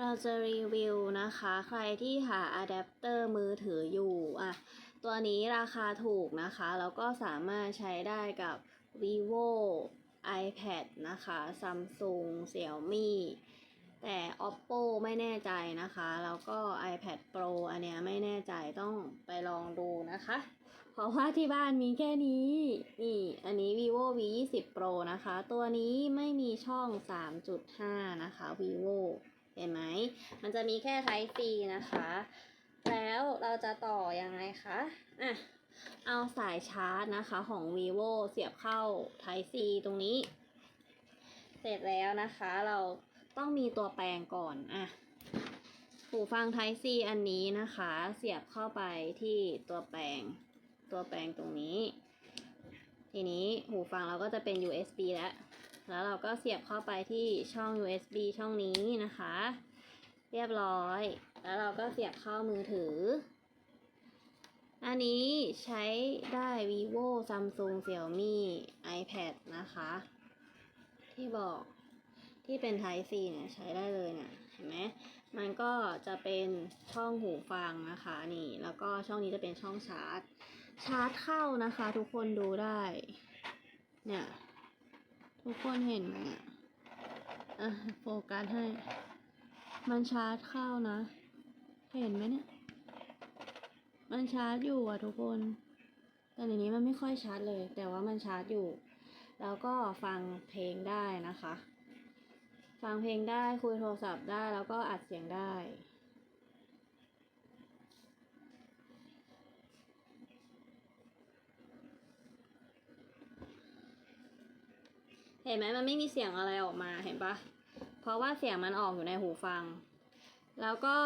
เราจะรีวิวนะคะ ใครที่หาอะแดปเตอร์มือถืออยู่อะตัวนี้ราคาถูกนะคะ แล้วก็สามารถใช้ได้กับ vivo iPad นะคะ Samsung Xiaomi แต่ oppo ไม่แน่ใจนะคะ แล้วก็ iPad Pro อันเนี้ยไม่แน่ใจต้องไปลองดูนะคะ เพราะว่าที่บ้านมีแค่นี้ นี่ อันนี้ vivo v 2 0 pro นะคะ ตัวนี้ไม่มีช่อง 3.5 นะคะ vivo เห็นไหม มันจะมีแค่ Type C นะคะ แล้วเราจะต่อยังไงคะอะเอาสายชาร์จนะคะของ vivo เสียบเข้า Type C ตรงนี้ เสร็จแล้วนะคะเราต้องมีตัวแปลงก่อนอะหูฟัง Type C อันนี้นะคะ เสียบเข้าไปที่ตัวแปลง ตัวแปลงตรงนี้ ทีนี้หูฟังเราก็จะเป็น USB แล้ว แล้วเราก็เสียบเข้าไปที่ช่อง USB ช่องนี้นะคะ เรียบร้อย แล้วเราก็เสียบเข้ามือถือ อันนี้ใช้ได้ vivo samsung xiaomi ipad นะคะ ที่บอกที่เป็น type C เนี่ยใช้ได้เลยเนี่ยเห็นไหมมันก็จะเป็นช่องหูฟังนะคะนี่แล้วก็ช่องนี้จะเป็นช่องชาร์จ ชาร์จเข้านะคะ ทุกคนดูได้เนี่ย ทุกคนเห็นไหมอะโฟกัสให้ มันชาร์จเข้านะ เห็นไหมเนี่ย มันชาร์จอยู่อะทุกคน แต่ในนี้มันไม่ค่อยชาร์จเลย แต่ว่ามันชาร์จอยู่ แล้วก็ฟังเพลงได้นะคะ ฟังเพลงได้คุยโทรศัพท์ได้แล้วก็อัดเสียงได้ เห็นไหมมันไม่มีเสียงอะไรออกมาเห็นปะเพราะว่าเสียงมันออกอยู่ในหูฟัง แล้วก็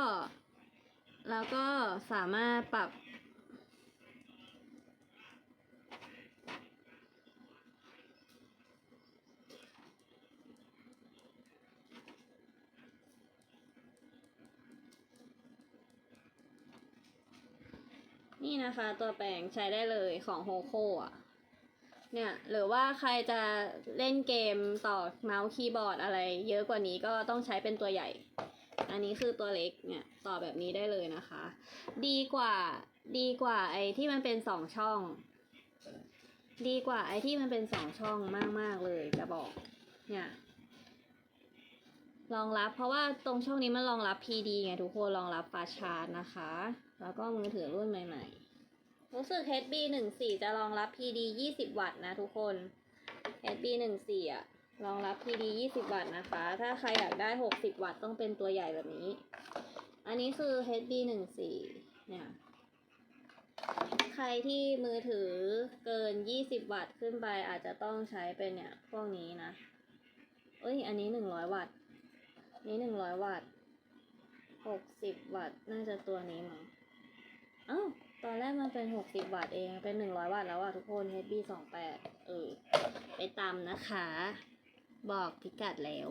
แล้วก็สามารถปรับ นี่นะคะตัวแปลงใช้ได้เลยของโฮโคอะ เนี่ยหรือว่าใครจะเล่นเกมต่อเมาส์คีย์บอร์ดอะไร เยอะกว่านี้ก็ต้องใช้เป็นตัวใหญ่ อันนี้คือตัวเล็กเนี่ยต่อแบบนี้ได้เลยนะคะ ดีกว่าดีกว่าไอ้ที่มันเป็นสองช่อง ดีกว่าไอ้ที่มันเป็นสองช่องมากๆเลยจะบอกเนี่ยรองรับเพราะว่าตรงช่องนี้มันรองรับ PD ไงทุกคนรองรับฟาชาร์จนะคะ แล้วก็มือถือรุ่นใหม่ ๆ รู้สึก HB 1 4 จะรองรับ PD 20 วัตต์นะทุกคน HB 1 4อะรองรับ PD 20 วัตต์นะคะ ถ้าใครอยากได้ 60 วัตต์ต้องเป็นตัวใหญ่แบบนี้ อันนี้คือ HB 1 4 เนี่ย ใครที่มือถือเกิน 20 วัตต์ขึ้นไปอาจจะต้องใช้เป็นเนี่ย พวกนี้นะ เอ้ย อันนี้ 100 วัตต์ นี้ 100 วัตต์ 60 วัตต์ น่าจะตัวนี้มั้งอ้าว ตอนแรกมันเป็น 60วัตต์เอง เป็น 100วัตต์แล้วอะทุกคน HB 28 เออ ไปตามนะคะ บอกพิกัดแล้ว